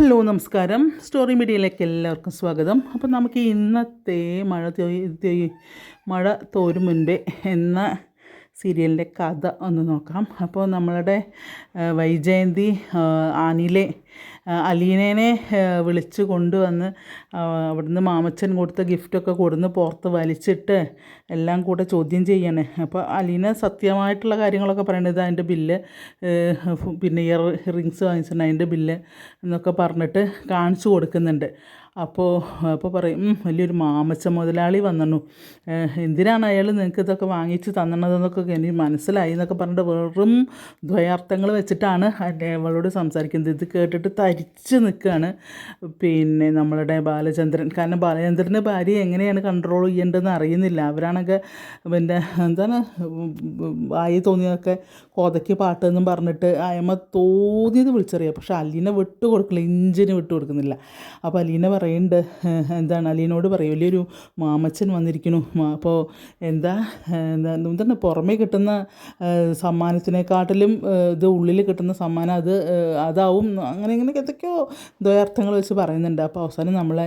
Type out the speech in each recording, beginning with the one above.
Hello നമസ്കാരം. Story മീഡിയയിലേക്ക് എല്ലാവർക്കും സ്വാഗതം. അപ്പോൾ നമുക്ക് ഇന്നത്തെ മഴ മഴ തോരും മുൻപേ എന്ന സീരിയലിന്റെ കഥ ഒന്ന് നോക്കാം. അപ്പോൾ നമ്മളുടെ വൈജയന്തി ആനിലെ അലീനേനെ വിളിച്ച് കൊണ്ടുവന്ന് അവിടുന്ന് മാമച്ചൻ കൊടുത്ത ഗിഫ്റ്റൊക്കെ കൊടുന്ന് പുറത്ത് വലിച്ചിട്ട് എല്ലാം കൂടെ ചോദ്യം ചെയ്യാണ്. അപ്പോൾ അലീന സത്യമായിട്ടുള്ള കാര്യങ്ങളൊക്കെ പറയണത് അതിന്റെ ബില്ല് പിന്നെ ഇയർ റിങ്സ് വാങ്ങിച്ചിട്ടുണ്ട് അതിന്റെ ബില്ല് എന്നൊക്കെ പറഞ്ഞിട്ട് കാണിച്ചു കൊടുക്കുന്നുണ്ട്. അപ്പോൾ അപ്പോൾ പറയും വലിയൊരു മാമച്ച മുതലാളി വന്നു എന്തിനാണ് അയാൾ നിങ്ങൾക്ക് ഇതൊക്കെ വാങ്ങിച്ച് തന്നണതെന്നൊക്കെ എനിക്ക് മനസ്സിലായി എന്നൊക്കെ പറഞ്ഞിട്ട് വെറും ദ്വയാർത്ഥങ്ങൾ വെച്ചിട്ടാണ് അവളോട് സംസാരിക്കുന്നത്. ഇത് കേട്ടിട്ട് തരിച്ച് നിൽക്കുകയാണ് പിന്നെ നമ്മളുടെ ബാലചന്ദ്രൻ. കാരണം ബാലചന്ദ്രന്റെ ഭാര്യ എങ്ങനെയാണ് കൺട്രോൾ ചെയ്യേണ്ടതെന്ന് അറിയുന്നില്ല. അവരാണെങ്കിൽ പിന്നെ എന്താണ് ആയി തോന്നിയതൊക്കെ കൊതക്കി പാട്ടെന്നും പറഞ്ഞിട്ട് അയമ്മ തോന്നിയത് വിളിച്ചറിയാം. പക്ഷേ അലീന വിട്ടു കൊടുക്കില്ല ഇഞ്ചിന് വിട്ടു കൊടുക്കുന്നില്ല അപ്പോൾ അലീന പറയുന്നുണ്ട്. എന്താണ് അലീനോട് പറയും. വലിയൊരു മാമച്ചൻ വന്നിരിക്കുന്നു. അപ്പോൾ എന്താ എന്താണ് പുറമേ കിട്ടുന്ന സമ്മാനത്തിനെക്കാട്ടിലും ഇത് ഉള്ളിൽ കിട്ടുന്ന സമ്മാനം അത് അതാവും. അങ്ങനെ ഇങ്ങനെ എന്തൊക്കെയോ ദ്വയാർത്ഥങ്ങൾ വെച്ച് പറയുന്നുണ്ട്. അപ്പോൾ അവസാനം നമ്മളെ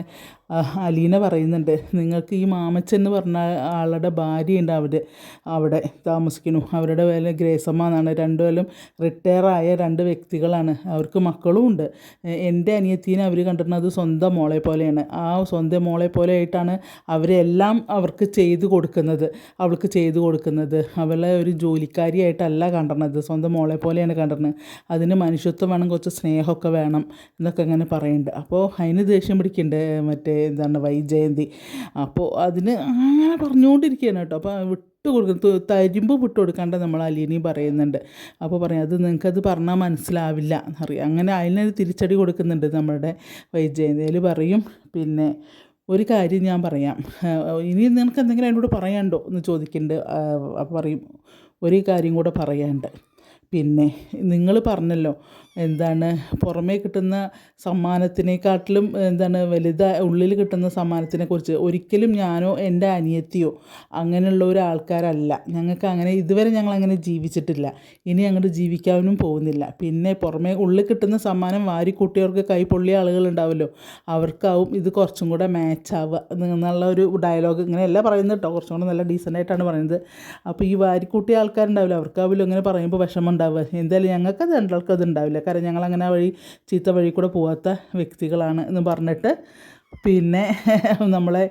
അലീന പറയുന്നുണ്ട്. നിങ്ങൾക്ക് ഈ മാമച്ചൻ എന്ന് പറഞ്ഞ ആളുടെ ഭാര്യയുണ്ട് അവിടെ അവിടെ താമസിക്കുന്നു. അവരുടെ പേര് ഗ്രേസമ്മ എന്നാണ്. രണ്ടുപേരും റിട്ടയറായ രണ്ട് വ്യക്തികളാണ്. അവർക്ക് മക്കളും ഉണ്ട് എന്റെ അനിയത്തീനെ അവർ കണ്ടിരുന്നത് സ്വന്തം മോളെ പോലെയാണ്. ആ സ്വന്തം മോളെ പോലെ ആയിട്ടാണ് അവരെല്ലാം അവർക്ക് ചെയ്തു കൊടുക്കുന്നത്. അവൾക്ക് ചെയ്തു കൊടുക്കുന്നത്. അവളെ ഒരു ജോലിക്കാരിയായിട്ടല്ല കണ്ടിരുന്നത് സ്വന്തം മോളെ പോലെയാണ് കണ്ടിരുന്നത് അതിന് മനുഷ്യത്വം വേണം കുറച്ച് സ്നേഹമൊക്കെ വേണം എന്നൊക്കെ അങ്ങനെ പറയുന്നുണ്ട് അപ്പോൾ അതിന് ദേഷ്യം പിടിക്കുന്നുണ്ട് മറ്റേ എന്താണ് വൈജയന്തി. അപ്പോൾ അതിന് അങ്ങനെ പറഞ്ഞുകൊണ്ടിരിക്കുകയാണ് കേട്ടോ. അപ്പോൾ വിട്ടു കൊടുക്കും. തു- തരുമ്പ് വിട്ടു കൊടുക്കാണ്ട് നമ്മൾ അലീനി പറയുന്നുണ്ട്. അപ്പോൾ പറയും അത് നിങ്ങൾക്കത് പറഞ്ഞാൽ മനസ്സിലാവില്ല എന്നറിയാം. അങ്ങനെ അതിനൊരു തിരിച്ചടി കൊടുക്കുന്നുണ്ട് നമ്മളുടെ വൈജയന്തിയിൽ പറയും. പിന്നെ ഒരു കാര്യം ഞാൻ പറയാം. ഇനി നിനക്ക് എന്തെങ്കിലും അതിനോട് പറയാനുണ്ടോ എന്ന് ചോദിക്കുന്നുണ്ട്. അപ്പോൾ പറയും ഒരു കാര്യം കൂടെ പറയാനുണ്ട്. പിന്നെ നിങ്ങൾ പറഞ്ഞല്ലോ എന്താണ് പുറമേ കിട്ടുന്ന സമ്മാനത്തിനെക്കാട്ടിലും എന്താണ് വലുത ഉള്ളിൽ കിട്ടുന്ന സമ്മാനത്തിനെക്കുറിച്ച് ഒരിക്കലും ഞാനോ എന്റെ അനിയത്തിയോ അങ്ങനെയുള്ള ഒരു ആൾക്കാരല്ല ഞങ്ങൾക്ക് അങ്ങനെ ഇതുവരെ ഞങ്ങൾ അങ്ങനെ ജീവിച്ചിട്ടില്ല. ഇനി അങ്ങോട്ട് ജീവിക്കാനും പോകുന്നില്ല. പിന്നെ പുറമേ ഉള്ളിൽ കിട്ടുന്ന സമ്മാനം വാരിക്കൂട്ടിയവർക്ക് കൈ പൊള്ളിയ ആളുകളുണ്ടാവുമല്ലോ. അവർക്കാവും ഇത് കുറച്ചും കൂടെ മാച്ചാവുക എന്നുള്ള ഒരു ഡയലോഗ് ഇങ്ങനെയല്ല പറയുന്നത് കേട്ടോ. കുറച്ചും കൂടെ നല്ല ഡീസന്റ് ആയിട്ടാണ് പറയുന്നത്. അപ്പോൾ ഈ വാരിക്കൂട്ടിയ ആൾക്കാരുണ്ടാവില്ല? അവർക്കാവില്ല ഇങ്ങനെ പറയുമ്പോൾ വിഷമം ഉണ്ടാവുക? എന്തായാലും ഞങ്ങൾക്ക് അത് രണ്ടാൾക്കും അത് ഉണ്ടാവില്ല. കാരണം ഞങ്ങളങ്ങനെ വഴി ചീത്ത വഴി കൂടെ പോകാത്ത വ്യക്തികളാണ് എന്ന് പറഞ്ഞിട്ട് പിന്നെ നമ്മളെ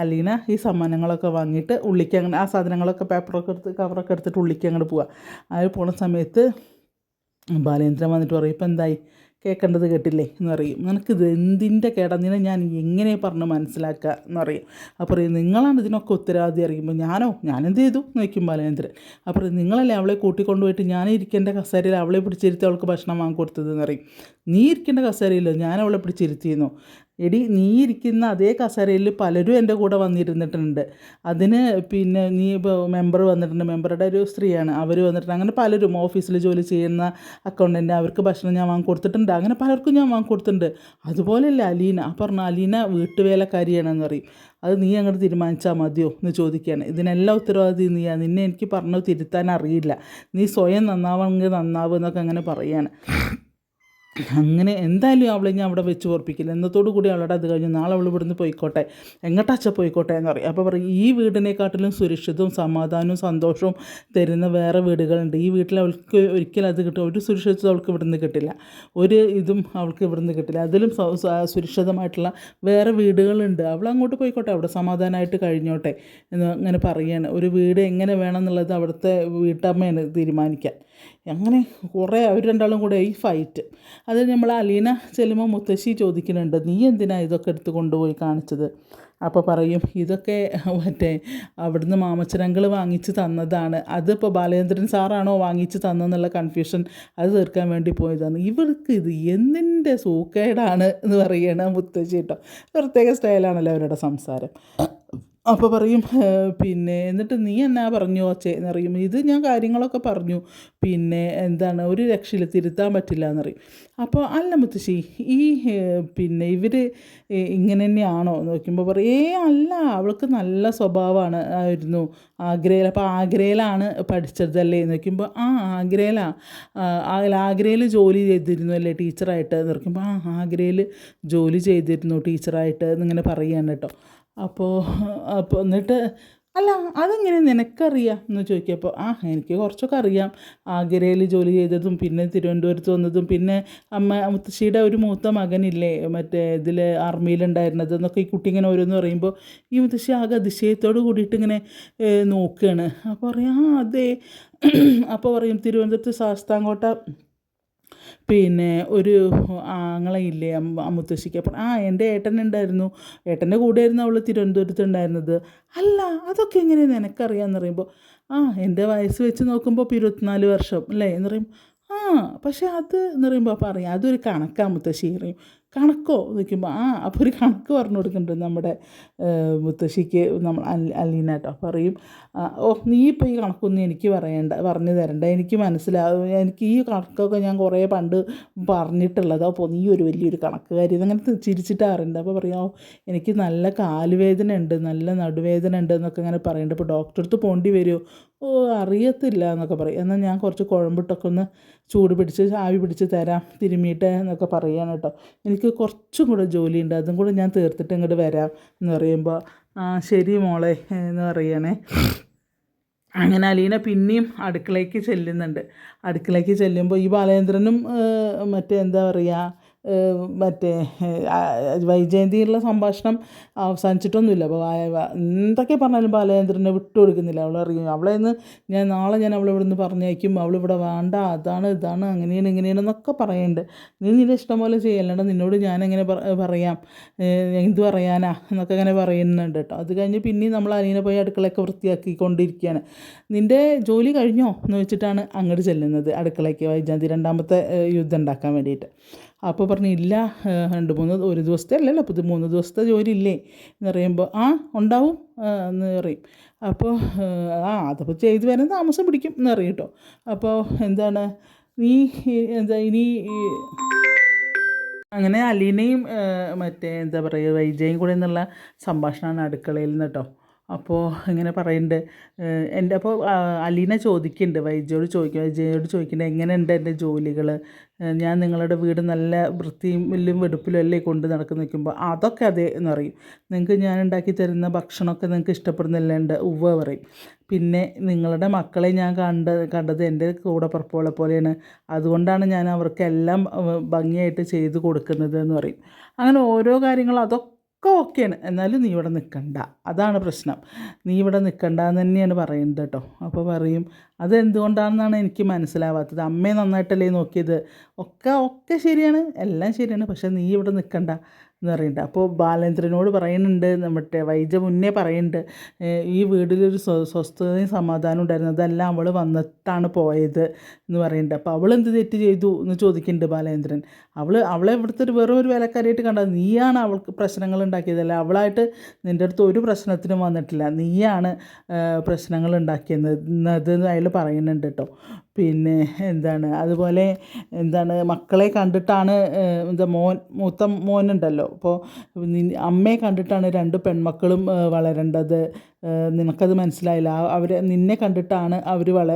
അലീന ഈ സമ്മാനങ്ങളൊക്കെ വാങ്ങിയിട്ട് ഉള്ളിക്ക് അങ്ങനെ ആ സാധനങ്ങളൊക്കെ പേപ്പറൊക്കെ എടുത്ത് കവറൊക്കെ എടുത്തിട്ട് ഉള്ളിക്ക് അങ്ങോട്ട് പോവുക ആ പോണ സമയത്ത് ബാലേന്ദ്രൻ വന്നിട്ട് പറയും ഇപ്പം എന്തായി? കേൾക്കേണ്ടത് കേട്ടില്ലേ എന്ന് പറയും. നിനക്കിത് എന്തിന്റെ കേടന്നിനെ ഞാൻ എങ്ങനെ പറഞ്ഞ് മനസ്സിലാക്കുക എന്ന് പറയും. അപ്പോൾ പറയും നിങ്ങളാണ് ഇതിനൊക്കെ ഉത്തരവാദി അറിയുമ്പോൾ ഞാനോ? ഞാനെന്ത് ചെയ്തു? എന്ന് വയ്ക്കും ബാലേന്ദ്രൻ അപ്പോൾ നിങ്ങളല്ലേ അവളെ കൂട്ടിക്കൊണ്ടുപോയിട്ട് ഞാൻ ഇരിക്കേണ്ട കസേരയിൽ അവളെ പിടിച്ചിരുത്തി അവൾക്ക് ഭക്ഷണം വാങ്ങിക്കൊടുത്തതെന്ന് പറയും. നീ ഇരിക്കേണ്ട കസേരയില്ലോ ഞാൻ അവളെ പിടിച്ചിരുത്തിയെന്നോ? എടി നീ ഇരിക്കുന്ന അതേ കസേരയിൽ പലരും എന്റെ കൂടെ വന്നിരുന്നിട്ടുണ്ട്. അതിന് പിന്നെ നീ ഇപ്പോൾ മെമ്പർ വന്നിട്ടുണ്ട്. മെമ്പറുടെ ഒരു സ്ത്രീയാണ്. അവർ വന്നിട്ടുണ്ട്. അങ്ങനെ പലരും ഓഫീസിൽ ജോലി ചെയ്യുന്ന അക്കൗണ്ടന്റ് അവർക്ക് ഭക്ഷണം ഞാൻ വാങ്ങി കൊടുത്തിട്ടുണ്ട്. അങ്ങനെ പലർക്കും ഞാൻ വാങ്ങി കൊടുത്തിട്ടുണ്ട്. അതുപോലെയല്ല അലീന. ആ പറഞ്ഞ അലീന വീട്ടുവേലക്കാരിയാണെന്ന് പറയും. അത് നീ അങ്ങോട്ട് തീരുമാനിച്ചാൽ മതിയോ എന്ന് ചോദിക്കുകയാണ്. ഇതിനെല്ലാം ഉത്തരവാദി നീയാണ് നിന്നെ എനിക്ക് പറഞ്ഞു തിരുത്താൻ അറിയില്ല. നീ സ്വയം നന്നാവണമെങ്കിൽ നന്നാവുമെന്നൊക്കെ അങ്ങനെ പറയാണ്. അങ്ങനെ എന്തായാലും അവളെ ഞാൻ അവിടെ വെച്ച് ഓർപ്പിക്കില്ല. എന്നത്തോടു കൂടി അവളുടെ അത് കഴിഞ്ഞ് നാളെ അവൾ ഇവിടുന്ന് പോയിക്കോട്ടെ. എങ്ങോട്ടാച്ച പോയിക്കോട്ടെ എന്ന് പറയും അപ്പോൾ പറയും ഈ വീടിനെക്കാട്ടിലും സുരക്ഷിതവും സമാധാനവും സന്തോഷവും തരുന്ന വേറെ വീടുകളുണ്ട്. ഈ വീട്ടിൽ അവൾക്ക് ഒരിക്കലും അത് കിട്ടും. ഒരു സുരക്ഷിതത്വം അവൾക്ക് ഇവിടുന്ന് കിട്ടില്ല. ഒരു ഇതും അവൾക്ക് ഇവിടുന്ന് കിട്ടില്ല. അതിലും സുരക്ഷിതമായിട്ടുള്ള വേറെ വീടുകളുണ്ട്. അവൾ അങ്ങോട്ട് പോയിക്കോട്ടെ. അവിടെ സമാധാനമായിട്ട് കഴിഞ്ഞോട്ടെ എന്ന് അങ്ങനെ പറയുകയാണ് ഒരു വീട് എങ്ങനെ വേണം എന്നുള്ളത് അവിടുത്തെ വീട്ടമ്മയാണ് തീരുമാനിക്കാൻ. അങ്ങനെ കുറേ അവർ രണ്ടാളും കൂടെ ഈ ഫൈറ്റ് അത് നമ്മൾ അലീന ചെല്ലുമ്പോൾ മുത്തശ്ശി ചോദിക്കുന്നുണ്ട് നീ എന്തിനാ ഇതൊക്കെ എടുത്ത് കൊണ്ടുപോയി കാണിച്ചത്? അപ്പോൾ പറയും ഇതൊക്കെ മറ്റേ അവിടുന്ന് മാമച്ചനങ്ങൾ വാങ്ങിച്ച് തന്നതാണ്. അതിപ്പോൾ ബാലചന്ദ്രൻ സാറാണോ വാങ്ങിച്ച് തന്നെന്നുള്ള കൺഫ്യൂഷൻ അത് തീർക്കാൻ വേണ്ടി പോയതാണ്. ഇവർക്ക് ഇത് എന്തിന്റെ സൂക്കേടാണ് എന്ന് പറയണ മുത്തശ്ശി കേട്ടോ. പ്രത്യേക സ്റ്റൈലാണല്ലോ അവരുടെ സംസാരം. അപ്പോൾ പറയും പിന്നെ എന്നിട്ട് നീ എന്നാ പറഞ്ഞു ഓച്ചേ എന്നറിയും ഇത് ഞാൻ കാര്യങ്ങളൊക്കെ പറഞ്ഞു. പിന്നെ എന്താണ് ഒരു രക്ഷയിൽ തിരുത്താൻ പറ്റില്ല എന്നറിയും അപ്പോൾ അല്ല മുത്തശ്ശി ഈ പിന്നെ ഇവർ ഇങ്ങനെ തന്നെയാണോ നോക്കുമ്പോൾ പറയും ഏ അല്ല അവൾക്ക് നല്ല സ്വഭാവമാണ് ആയിരുന്നു. ആഗ്രയിൽ അപ്പോൾ ആഗ്രയിലാണ് പഠിച്ചതല്ലേ? എന്ന് നോക്കുമ്പോൾ ആ ആഗ്രയിലാണ് ആഗ്രയിൽ ജോലി ചെയ്തിരുന്നു അല്ലേ ടീച്ചറായിട്ട്? എന്ന് നോക്കുമ്പോൾ ആ ആഗ്രയിൽ ജോലി ചെയ്തിരുന്നു ടീച്ചറായിട്ട് എന്നിങ്ങനെ പറയുകയാണ് കേട്ടോ. അപ്പോൾ അപ്പോൾ എന്നിട്ട് അല്ല അതെങ്ങനെ നിനക്കറിയാം? എന്ന് ചോദിക്കുമ്പോൾ ആ എനിക്ക് കുറച്ചൊക്കെ അറിയാം. ആഗ്രയിൽ ജോലി ചെയ്തതും പിന്നെ തിരുവനന്തപുരത്ത് വന്നതും പിന്നെ അമ്മ മുത്തശ്ശിയുടെ ഒരു മൂത്ത മകനില്ലേ മറ്റേ ഇതിൽ ആർമിയിലുണ്ടായിരുന്നത് എന്നൊക്കെ ഈ കുട്ടി ഇങ്ങനെ ഓരോന്ന് പറയുമ്പോൾ ഈ മുത്തശ്ശി ആകെ അതിശയത്തോട് കൂടിയിട്ട് ഇങ്ങനെ നോക്കുകയാണ് അപ്പോൾ പറയാം ആ അതെ. അപ്പോൾ പറയും തിരുവനന്തപുരത്ത് ശാസ്താംകോട്ട പിന്നെ ഒരു ആങ്ങളയില്ലേ മുത്തശ്ശിക്ക്. അപ്പോൾ ആ എന്റെ ഏട്ടൻ ഉണ്ടായിരുന്നു. ഏട്ടന്റെ കൂടെയായിരുന്നു അവൾ തിരുവനന്തപുരത്ത് ഉണ്ടായിരുന്നത്. അല്ല അതൊക്കെ എങ്ങനെ നിനക്കറിയാമെന്ന് പറയുമ്പോൾ ആ എന്റെ വയസ്സ് വെച്ച് നോക്കുമ്പോൾ ഇപ്പോൾ ഇരുപത്തിനാല് വർഷം അല്ലേ? എന്ന് പറയും ആ പക്ഷേ അത് എന്ന് പറയുമ്പോൾ അപ്പോൾ അറിയാം. അതൊരു കണക്കാ മുത്തശ്ശി പറയും. കണക്കോ നിൽക്കുമ്പോൾ ആ അപ്പോൾ ഒരു കണക്ക് പറഞ്ഞു കൊടുക്കുന്നുണ്ട് നമ്മുടെ മുത്തശ്ശിക്ക് നമ്മൾ അലീന കേട്ടോ പറയും ഓ നീ ഇപ്പോൾ ഈ കണക്കൊന്നും എനിക്ക് പറയണ്ട പറഞ്ഞു തരണ്ട. എനിക്ക് മനസ്സിലാവും. എനിക്ക് ഈ കണക്കൊക്കെ ഞാൻ കുറേ പണ്ട് പറഞ്ഞിട്ടുള്ളത്. അപ്പോൾ നീ ഒരു വലിയൊരു കണക്കുകാരി. അങ്ങനെ ചിരിച്ചിട്ട് അറിയണ്ട അപ്പോൾ പറയാം "ഓ, എനിക്ക് നല്ല കാലുവേദന ഉണ്ട് നല്ല നടുവേദന ഉണ്ട് എന്നൊക്കെ ഇങ്ങനെ പറയുന്നുണ്ട് അപ്പോൾ ഡോക്ടറെ അടുത്ത് പോകേണ്ടി വരുമോ ഓ അറിയത്തില്ല എന്നൊക്കെ പറയും. എന്നാൽ ഞാൻ കുറച്ച് കുഴമ്പിട്ടൊക്കെ ഒന്ന് ചൂട് പിടിച്ച് ആവി പിടിച്ച് തരാം തിരുമ്മിയിട്ട് എന്നൊക്കെ പറയാണ് കേട്ടോ. എനിക്ക് കുറച്ചും കൂടെ ജോലിയുണ്ട്. അതും കൂടെ ഞാൻ തീർത്തിട്ട് ഇങ്ങോട്ട് വരാം എന്ന് പറയുമ്പോൾ ആ ശരി മോളെ എന്ന് പറയണേ. അങ്ങനെ അലീന പിന്നെയും അടുക്കളയ്ക്ക് ചെല്ലുന്നുണ്ട്. അടുക്കളയ്ക്ക് ചെല്ലുമ്പോൾ ഈ ബാലേന്ദ്രനും മറ്റേ എന്താ പറയുക മറ്റേ വൈജയന്തിയുള്ള സംഭാഷണം അവസാനിച്ചിട്ടൊന്നുമില്ല. അപ്പോൾ എന്തൊക്കെ പറഞ്ഞാലും ബാലചന്ദ്രനെ വിട്ടു കൊടുക്കുന്നില്ല അവൾ അറിയും അവളെ ഇന്ന് ഞാൻ നാളെ ഞാൻ അവളെ ഇവിടെ നിന്ന് പറഞ്ഞയക്കും അവളിവിടെ വേണ്ട. അതാണ് ഇതാണ് അങ്ങനെയാണ് ഇങ്ങനെയാണ് എന്നൊക്കെ പറയുന്നുണ്ട് നീ നിന്റെ ഇഷ്ടം പോലെ ചെയ്യല്ലാണ്ട് നിന്നോട് ഞാനെങ്ങനെ പറയാം? എന്ത് പറയാനാ? എന്നൊക്കെ അങ്ങനെ പറയുന്നുണ്ട് കേട്ടോ. അത് കഴിഞ്ഞ് പിന്നെയും നമ്മൾ അനിയനെ പോയി അടുക്കളയൊക്കെ വൃത്തിയാക്കിക്കൊണ്ടിരിക്കുകയാണ്. നിന്റെ ജോലി കഴിഞ്ഞോ? എന്ന് വെച്ചിട്ടാണ് അങ്ങോട്ട് ചെല്ലുന്നത് അടുക്കളയ്ക്ക് വൈജാന്തി രണ്ടാമത്തെ യുദ്ധം ഉണ്ടാക്കാൻ വേണ്ടിയിട്ട്. അപ്പോൾ പറഞ്ഞു ഇല്ല രണ്ട് മൂന്ന് ഒരു ദിവസത്തെ അല്ലല്ലോ ഇത് മൂന്ന് ദിവസത്തെ ജോലി ഇല്ലേ എന്ന് പറയുമ്പോൾ ആ ഉണ്ടാവും എന്ന് പറയും. അപ്പോൾ ആ അതപ്പോൾ ചെയ്ത് വരാൻ താമസം പിടിക്കും എന്ന് പറയും കേട്ടോ. അപ്പോൾ എന്താണ് നീ എന്താ ഇനി അങ്ങനെ അലീനയും മറ്റേ എന്താ പറയുക വൈജയും കൂടെ എന്നുള്ള സംഭാഷണമാണ് അടുക്കളയിൽ നിന്ന് കേട്ടോ. അപ്പോൾ ഇങ്ങനെ പറയുന്നുണ്ട് എന്റെ അപ്പോൾ അലീന ചോദിക്കുന്നുണ്ട് വൈജയോട് ചോദിക്കും വൈജയോട് ചോദിക്കുന്നുണ്ട് എങ്ങനെയുണ്ട് എന്റെ ജോലികൾ ഞാൻ നിങ്ങളുടെ വീട് നല്ല വൃത്തിയിലും വെടുപ്പിലും അല്ലേ കൊണ്ട് നടക്കുന്ന നിൽക്കുമ്പോൾ അതൊക്കെ അതേ എന്ന് പറയും. നിങ്ങൾക്ക് ഞാൻ ഉണ്ടാക്കി തരുന്ന ഭക്ഷണമൊക്കെ നിങ്ങൾക്ക് ഇഷ്ടപ്പെടുന്നില്ല ഉണ്ട് ഉവ്വ പറയും. പിന്നെ നിങ്ങളുടെ മക്കളെ ഞാൻ കണ്ട കണ്ടത് എന്റെ കൂടെ പുറപ്പുള്ള പോലെയാണ്. അതുകൊണ്ടാണ് ഞാൻ അവർക്കെല്ലാം ഭംഗിയായിട്ട് ചെയ്ത് കൊടുക്കുന്നത് എന്ന് പറയും. അങ്ങനെ ഓരോ കാര്യങ്ങളും അതൊക്കെ ഓക്കെയാണ് എന്നാലും നീ ഇവിടെ നിൽക്കണ്ട അതാണ് പ്രശ്നം. നീ ഇവിടെ നിൽക്കണ്ട എന്ന് തന്നെയാണ് പറയുന്നത് കേട്ടോ. അപ്പോൾ പറയും അത് എന്തുകൊണ്ടാണെന്നാണ് എനിക്ക് മനസ്സിലാവാത്തത്? അമ്മയെ നന്നായിട്ടല്ലേ നോക്കിയത്? ഒക്കെ ഒക്കെ ശരിയാണ്. എല്ലാം ശരിയാണ്. പക്ഷേ നീ ഇവിടെ നിൽക്കണ്ട എന്ന് പറയുന്നുണ്ട്. അപ്പോൾ ബാലേന്ദ്രനോട് പറയുന്നുണ്ട് നമ്മുടെ വൈജ മുന്നേ പറയുന്നുണ്ട് ഈ വീട്ടിലൊരു സ്വ- സ്വസ്ഥതയും സമാധാനം ഉണ്ടായിരുന്നു. അതെല്ലാം അവൾ വന്നിട്ടാണ് പോയത് എന്ന് പറയുന്നുണ്ട്. അപ്പോൾ അവൾ എന്ത് തെറ്റ് ചെയ്തു എന്ന് ചോദിക്കുന്നുണ്ട് ബാലേന്ദ്രൻ. അവൾ അവളെ ഇവിടുത്തെ ഒരു വെറും ഒരു വിലക്കാരിയായിട്ട് കണ്ടത് നീയാണ് അവൾക്ക് പ്രശ്നങ്ങൾ ഉണ്ടാക്കിയതല്ല അവളായിട്ട് നിന്റെ അടുത്ത് ഒരു പ്രശ്നത്തിനും വന്നിട്ടില്ല. നീയാണ് പ്രശ്നങ്ങൾ ഉണ്ടാക്കിയത്. എന്ന് പറയുന്നുണ്ട് കേട്ടോ പിന്നെ എന്താണ് അതുപോലെ എന്താണ് മക്കളെ കണ്ടിട്ടാണ് എന്താ മോൻ മൂത്ത മോനുണ്ടല്ലോ. അപ്പോൾ അമ്മയെ കണ്ടിട്ടാണ് രണ്ട് പെൺമക്കളും വളരേണ്ടത്. നിനക്കത് മനസ്സിലായില്ല. അവർ നിന്നെ കണ്ടിട്ടാണ് അവർ വള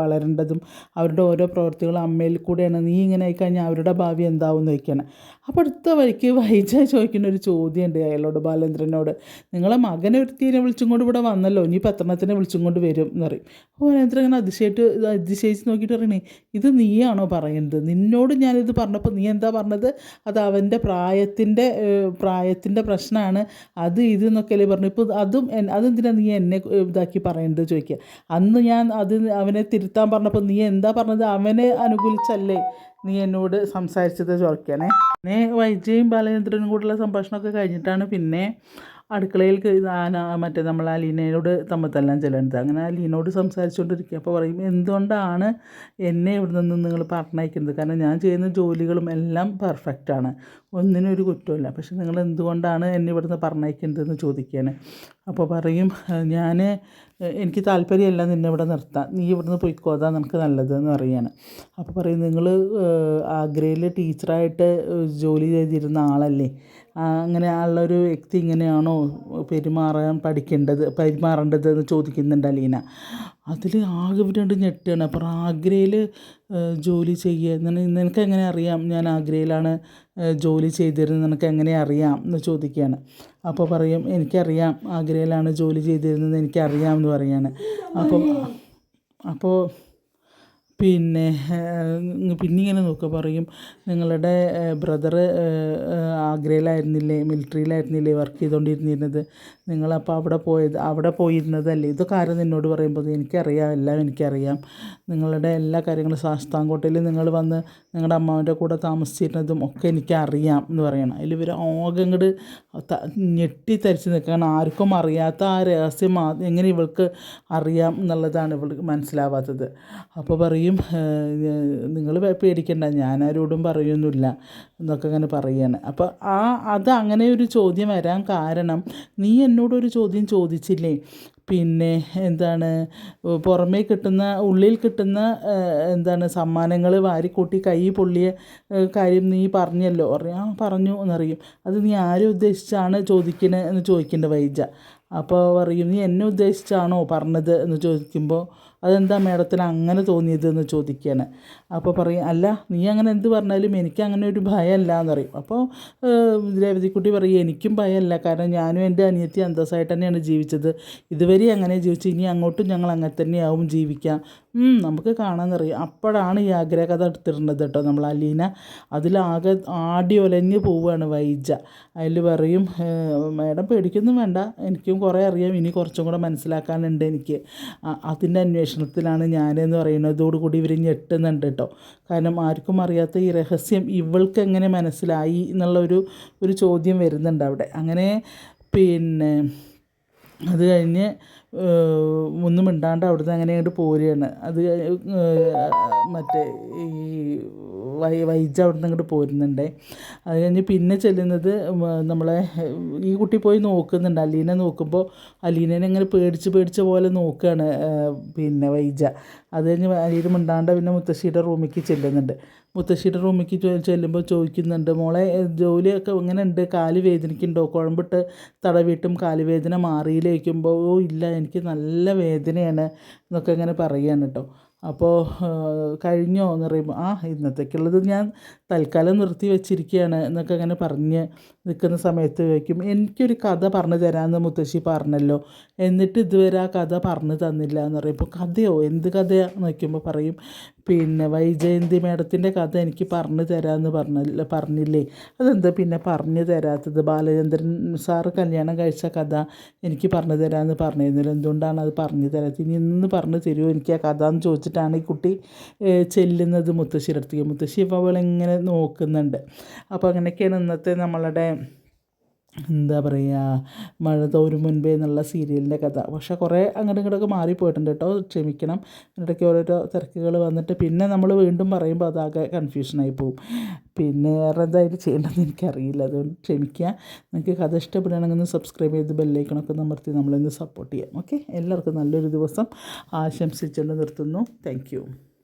വളരേണ്ടതും. അവരുടെ ഓരോ പ്രവൃത്തികളും അമ്മയിൽ കൂടെയാണ്. നീ ഇങ്ങനെ ആയിക്കഴിഞ്ഞാൽ അവരുടെ ഭാവി എന്താവും എന്ന് ചോദിക്കുകയാണ് അപ്പോൾ അടുത്ത വഴിക്ക് വൈജ ചോദിക്കുന്ന ഒരു ചോദ്യമുണ്ട് അയാളോട് ബാലേന്ദ്രനോട്. നിങ്ങളെ മകനെ ഒരു തീരെ വിളിച്ചും കൊണ്ട് ഇവിടെ വന്നല്ലോ. ഇനി പത്രണത്തിനെ വിളിച്ചും കൊണ്ട് വരും എന്ന് പറയും. അപ്പോൾ ബാലേന്ദ്രൻ ഇങ്ങനെ അതിശയായിട്ട് അതിശയിച്ച് നോക്കിയിട്ട് പറയണേ ഇത് നീയാണോ പറയുന്നത് നിന്നോട് ഞാനിത് പറഞ്ഞപ്പോൾ നീ എന്താ പറഞ്ഞത്? അത് അവന്റെ പ്രായത്തിന്റെ പ്രായത്തിന്റെ പ്രശ്നമാണ്. അത് ഇത് എന്നൊക്കെയല്ലേ പറഞ്ഞു ഇപ്പോൾ അതും അതെന്തിനാണ് അതെന്തിനാ നീ എന്നെ ഇതാക്കി പറയേണ്ടത് ചോദിക്കുക. അന്ന് ഞാൻ അത് അവനെ തിരുത്താൻ പറഞ്ഞപ്പോൾ നീ എന്താ പറഞ്ഞത്? അവനെ അനുകൂലിച്ചല്ലേ നീ എന്നോട് സംസാരിച്ചത് ചോദിക്കണേ. പിന്നെ വൈജയും ബാലചന്ദ്രനും കൂടെയുള്ള സംഭാഷണമൊക്കെ കഴിഞ്ഞിട്ടാണ് പിന്നെ അടുക്കളയിൽ ആന മറ്റേ നമ്മൾ അലീനയോട് തമ്മത്തെല്ലാം ചെല്ലുന്നത് അങ്ങനെ അലീനോട് സംസാരിച്ചുകൊണ്ടിരിക്കുക. അപ്പോൾ പറയും എന്തുകൊണ്ടാണ് എന്നെ ഇവിടെ നിന്ന് നിങ്ങൾ പറഞ്ഞയക്കുന്നത്? കാരണം ഞാൻ ചെയ്യുന്ന ജോലികളും എല്ലാം പെർഫെക്റ്റാണ് ഒന്നിനും ഒരു കുറ്റമില്ല പക്ഷെ നിങ്ങൾ എന്തുകൊണ്ടാണ് എന്നെ ഇവിടുന്ന് പറഞ്ഞയക്കേണ്ടതെന്ന് ചോദിക്കുകയാണ്. അപ്പോൾ പറയും ഞാൻ എനിക്ക് താല്പര്യമല്ല നിന്നെ ഇവിടെ നിർത്താൻ. നീ ഇവിടുന്ന് പോയിക്കോ അതാ നിനക്ക് നല്ലതെന്ന് പറയാണ് അപ്പോൾ പറയും നിങ്ങൾ ആഗ്രയിൽ ടീച്ചറായിട്ട് ജോലി ചെയ്തിരുന്ന ആളല്ലേ? അങ്ങനെ ഉള്ളൊരു വ്യക്തി ഇങ്ങനെയാണോ പെരുമാറാൻ പഠിക്കേണ്ടത് പെരുമാറേണ്ടത് എന്ന് ചോദിക്കുന്നുണ്ട് അലീന. അതിൽ ആകെ ഇവരുണ്ട് ഞെട്ടുകയാണ് അപ്പോൾ ആഗ്രയിൽ ജോലി ചെയ്യുക നിനക്ക് എങ്ങനെ അറിയാം? ഞാൻ ആഗ്രയിലാണ് ജോലി ചെയ്തിരുന്നത്. നിനക്ക് എങ്ങനെ അറിയാം? എന്ന് ചോദിക്കുകയാണ്. അപ്പോൾ പറയും എനിക്കറിയാം ആഗ്രയിലാണ് ജോലി ചെയ്തിരുന്നത് എനിക്കറിയാം എന്ന് പറയാണ്. അപ്പോൾ അപ്പോൾ പിന്നെ പിന്നെ ഇങ്ങനെ നോക്കുക. പറയും നിങ്ങളുടെ ബ്രദറ് ആഗ്രയിലായിരുന്നില്ലേ മിലിറ്ററിയിലായിരുന്നില്ലേ വർക്ക് ചെയ്തുകൊണ്ടിരുന്നിരുന്നത്? നിങ്ങളപ്പോൾ അവിടെ പോയത് അവിടെ പോയിരുന്നതല്ലേ? ഇതൊക്കെ ആരും നിന്നോട് പറയുമ്പോൾ എനിക്കറിയാം എല്ലാം എനിക്കറിയാം. നിങ്ങളുടെ എല്ലാ കാര്യങ്ങളും ശാസ്താംകോട്ടയിൽ നിങ്ങൾ വന്ന് നിങ്ങളുടെ അമ്മാവന്റെ കൂടെ താമസിച്ചിരുന്നതും ഒക്കെ എനിക്കറിയാം എന്ന് പറയണം. അതിൽ ഇവർ ആകെ ഞെട്ടി തരിച്ച് നിൽക്കുകയാണ് ആർക്കും അറിയാത്ത ആ രഹസ്യം എങ്ങനെ ഇവൾക്ക് അറിയാം എന്നുള്ളതാണ് ഇവൾക്ക് മനസ്സിലാവാത്തത്. അപ്പോൾ പറയും നിങ്ങൾ പേടിക്കണ്ട ഞാനാരോടും പറയുന്നില്ല എന്നൊക്കെ അങ്ങനെ പറയുകയാണ് അപ്പോൾ ആ അത് അങ്ങനെ ഒരു ചോദ്യം വരാൻ കാരണം നീ എന്നോടൊരു ചോദ്യം ചോദിച്ചില്ലേ? പിന്നെ എന്താണ് പുറമേ കിട്ടുന്ന ഉള്ളിൽ കിട്ടുന്ന എന്താണ് സമ്മാനങ്ങൾ വാരിക്കൂട്ടി കൈ പൊള്ളിയ കാര്യം നീ പറഞ്ഞല്ലോ. അറിയാം പറഞ്ഞു എന്നറിയും. അത് നീ ആരെ ഉദ്ദേശിച്ചാണ് ചോദിക്കണേ എന്ന് ചോദിക്കേണ്ട വൈജ. അപ്പോൾ പറയും നീ എന്നെ ഉദ്ദേശിച്ചാണോ പറഞ്ഞത്? എന്ന് ചോദിക്കുമ്പോൾ അതെന്താ മേഡത്തിന് അങ്ങനെ തോന്നിയത് എന്ന് ചോദിക്കുകയാണ് അപ്പോൾ പറയും അല്ല നീ അങ്ങനെ എന്ത് പറഞ്ഞാലും എനിക്ക് അങ്ങനെ ഒരു ഭയമല്ല എന്ന് പറയും. അപ്പോൾ രേവതിക്കുട്ടി പറയും എനിക്കും ഭയമല്ല കാരണം ഞാനും എന്റെ അനിയത്തി അന്തസ്സായിട്ട് തന്നെയാണ് ജീവിച്ചത്. ഇതുവരെ അങ്ങനെ ജീവിച്ചു. ഇനി അങ്ങോട്ടും ഞങ്ങൾ അങ്ങനെ തന്നെയാവും ജീവിക്കാം. നമുക്ക് കാണാമെന്നറിയാം അപ്പോഴാണ് ഈ ആഗ്രഹകഥ എടുത്തിരുന്നത് കേട്ടോ നമ്മൾ അലീന. അതിലാകെ ആടി ഒലഞ്ഞ് പോവുകയാണ് വൈജ. അതിൽ പറയും മേഡം പേടിക്കൊന്നും വേണ്ട. എനിക്കും കുറേ അറിയാം. ഇനി കുറച്ചും കൂടെ മനസ്സിലാക്കാനുണ്ട് എനിക്ക്. അതിന്റെ അന്വേഷണത്തിലാണ് ഞാനെന്ന് പറയുന്നതോടുകൂടി ഇവർ ഞെട്ടുന്നുണ്ട് കേട്ടോ. കാരണം ആർക്കും അറിയാത്ത ഈ രഹസ്യം ഇവൾക്ക് എങ്ങനെ മനസ്സിലായി എന്നുള്ള ഒരു ഒരു ചോദ്യം വരുന്നുണ്ട് അവിടെ. അങ്ങനെ പിന്നെ അത് കഴിഞ്ഞ് ഒന്നും മിണ്ടാണ്ട് അവിടുന്ന് അങ്ങനെ അങ്ങോട്ട് പോരുകയാണ് അത് മറ്റേ ഈ വൈ വൈജ അവിടുന്ന് അങ്ങോട്ട് പോരുന്നുണ്ട്. അത് കഴിഞ്ഞ് പിന്നെ ചെല്ലുന്നത് നമ്മളെ ഈ കുട്ടി പോയി നോക്കുന്നുണ്ട്. അലീനെ നോക്കുമ്പോൾ അലീനനെ ഇങ്ങനെ പേടിച്ച് പേടിച്ച പോലെ നോക്കുകയാണ് പിന്നെ വൈജ. അത് കഴിഞ്ഞ് അലീന മിണ്ടാണ്ട് പിന്നെ മുത്തശ്ശിയുടെ റൂമിലേക്ക് ചെല്ലുന്നുണ്ട്. മുത്തശ്ശിയുടെ റൂമിലേക്ക് ചെല്ലുമ്പോൾ ചോദിക്കുന്നുണ്ട് മോളെ ജോലിയൊക്കെ ഇങ്ങനെ ഉണ്ട് കാൽ വേദനിക്കുന്നുണ്ടോ കുഴമ്പിട്ട് തടവിട്ടും കാൽ വേദന മാറിയിലേക്കുമ്പോൾ ഓ ഇല്ല എനിക്ക് നല്ല വേദനയാണ് എന്നൊക്കെ ഇങ്ങനെ പറയുകയാണ് കേട്ടോ. അപ്പോൾ കഴിഞ്ഞോ എന്ന് പറയുമ്പോൾ ആ ഇന്നത്തേക്കുള്ളത് ഞാൻ തൽക്കാലം നിർത്തി വെച്ചിരിക്കുകയാണ് എന്നൊക്കെ അങ്ങനെ പറഞ്ഞ് നിൽക്കുന്ന സമയത്ത് വയ്ക്കും എനിക്കൊരു കഥ പറഞ്ഞു തരാമെന്ന് മുത്തശ്ശി പറഞ്ഞല്ലോ. എന്നിട്ട് ഇതുവരെ ആ കഥ പറഞ്ഞു തന്നില്ല എന്ന് പറയുമ്പോൾ കഥയോ? എന്ത് കഥയാണെന്ന് നോക്കുമ്പോൾ പറയും പിന്നെ വൈജയന്തി മേഡത്തിന്റെ കഥ എനിക്ക് പറഞ്ഞു തരാമെന്ന് പറഞ്ഞില്ല പറഞ്ഞില്ലേ? അതെന്താ പിന്നെ പറഞ്ഞു തരാത്തത്? ബാലചന്ദ്രൻ സാറ് കല്യാണം കഴിച്ച കഥ എനിക്ക് പറഞ്ഞു തരാമെന്ന് പറഞ്ഞിരുന്നില്ല. എന്തുകൊണ്ടാണ് അത് പറഞ്ഞു തരാത്തത്? ഇനി ഇന്ന് പറഞ്ഞു തരുമോ? എനിക്ക് ആ കഥ എന്ന് ചോദിച്ചിട്ടാണ് ഈ കുട്ടി ചെല്ലുന്നത് മുത്തശ്ശിയുടെ അടുത്തേക്ക്. മുത്തശ്ശി ഇപ്പോൾ അവളിങ്ങനെ നോക്കുന്നുണ്ട്. അപ്പോൾ അങ്ങനെയൊക്കെയാണ് ഇന്നത്തെ നമ്മളുടെ എന്താ പറയുക മഴ തോരും മുൻപേ എന്നുള്ള സീരിയലിന്റെ കഥ. പക്ഷെ കുറേ അങ്ങോട്ടും ഇങ്ങോട്ടൊക്കെ മാറിപ്പോയിട്ടുണ്ട് കേട്ടോ. ക്ഷമിക്കണം. ഇടയ്ക്ക് ഓരോരോ തിരക്കുകൾ വന്നിട്ട് പിന്നെ നമ്മൾ വീണ്ടും പറയുമ്പോൾ അതാകെ കൺഫ്യൂഷനായി പോവും. പിന്നെ വേറെ എന്തായാലും ചെയ്യേണ്ടതെന്ന് എനിക്കറിയില്ല. അതുകൊണ്ട് ക്ഷമിക്കുക. നിങ്ങൾക്ക് കഥ ഇഷ്ടപ്പെടുകയാണെങ്കിൽ ഒന്ന് സബ്സ്ക്രൈബ് ചെയ്ത് ബെല്ലൈക്കണൊക്കെ അമർത്തി നമ്മളൊന്ന് സപ്പോർട്ട് ചെയ്യാം. ഓക്കെ? എല്ലാവർക്കും നല്ലൊരു ദിവസം ആശംസിച്ചുകൊണ്ട് നിർത്തുന്നു. താങ്ക്